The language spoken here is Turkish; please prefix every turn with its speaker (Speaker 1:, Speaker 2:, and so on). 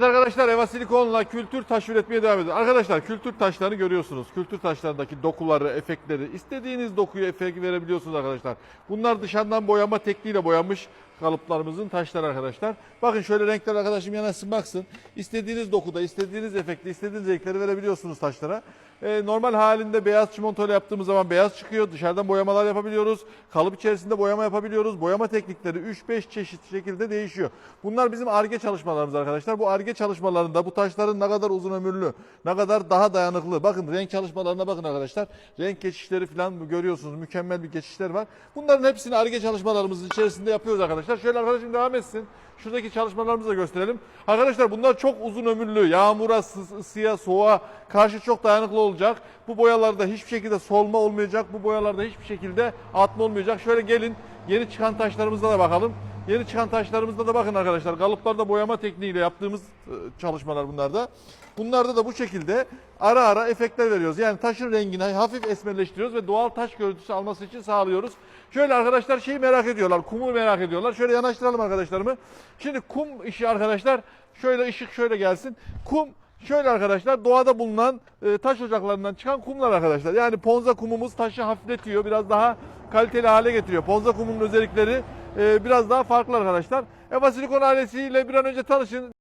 Speaker 1: Arkadaşlar Eva Silikon'la kültür taş üretmeye devam ediyoruz. Arkadaşlar kültür taşlarını görüyorsunuz. Kültür taşlarındaki dokuları, efektleri, istediğiniz dokuyu efekt verebiliyorsunuz arkadaşlar. Bunlar dışarıdan boyama tekniğiyle boyanmış kalıplarımızın taşları arkadaşlar. Bakın şöyle renkler arkadaşım yanaşsın baksın. İstediğiniz dokuda, istediğiniz efekti, istediğiniz renkleri verebiliyorsunuz taşlara. Ee, normal halinde beyaz çimentoyla yaptığımız zaman beyaz çıkıyor. Dışarıdan boyamalar yapabiliyoruz. Kalıp içerisinde boyama yapabiliyoruz. Boyama teknikleri 3-5 çeşit şekilde değişiyor. Bunlar bizim ARGE çalışmalarımız arkadaşlar. Bu ARGE çalışmalarında bu taşların ne kadar uzun ömürlü, ne kadar daha dayanıklı. Bakın renk çalışmalarına bakın arkadaşlar. Renk geçişleri falan görüyorsunuz. Mükemmel bir geçişler var. Bunların hepsini ARGE çalışmalarımızın içerisinde yapıyoruz arkadaşlar. Şöyle arkadaşım devam etsin. Şuradaki çalışmalarımızı da gösterelim. Arkadaşlar bunlar çok uzun ömürlü. Yağmura, ısı- ısıya, soğuğa karşı çok dayanıklı olacak. Bu boyalarda hiçbir şekilde solma olmayacak. Bu boyalarda hiçbir şekilde atma olmayacak. Şöyle gelin yeni çıkan taşlarımıza da bakalım. Yeni çıkan taşlarımızda da bakın arkadaşlar. Kalıplarda boyama tekniğiyle yaptığımız e, çalışmalar bunlarda. Bunlarda da bu şekilde ara ara efektler veriyoruz. Yani taşın rengini hafif esmerleştiriyoruz ve doğal taş görüntüsü alması için sağlıyoruz. Şöyle arkadaşlar şeyi merak ediyorlar. Kumu merak ediyorlar. Şöyle yanaştıralım arkadaşlarımı. Şimdi kum işi arkadaşlar şöyle ışık şöyle gelsin. Kum Şöyle arkadaşlar doğada bulunan e, taş ocaklarından çıkan kumlar arkadaşlar. Yani ponza kumumuz taşı hafifletiyor. Biraz daha kaliteli hale getiriyor. Ponza kumunun özellikleri e, biraz daha farklı arkadaşlar. Eva Silikon ailesiyle bir an önce tanışın.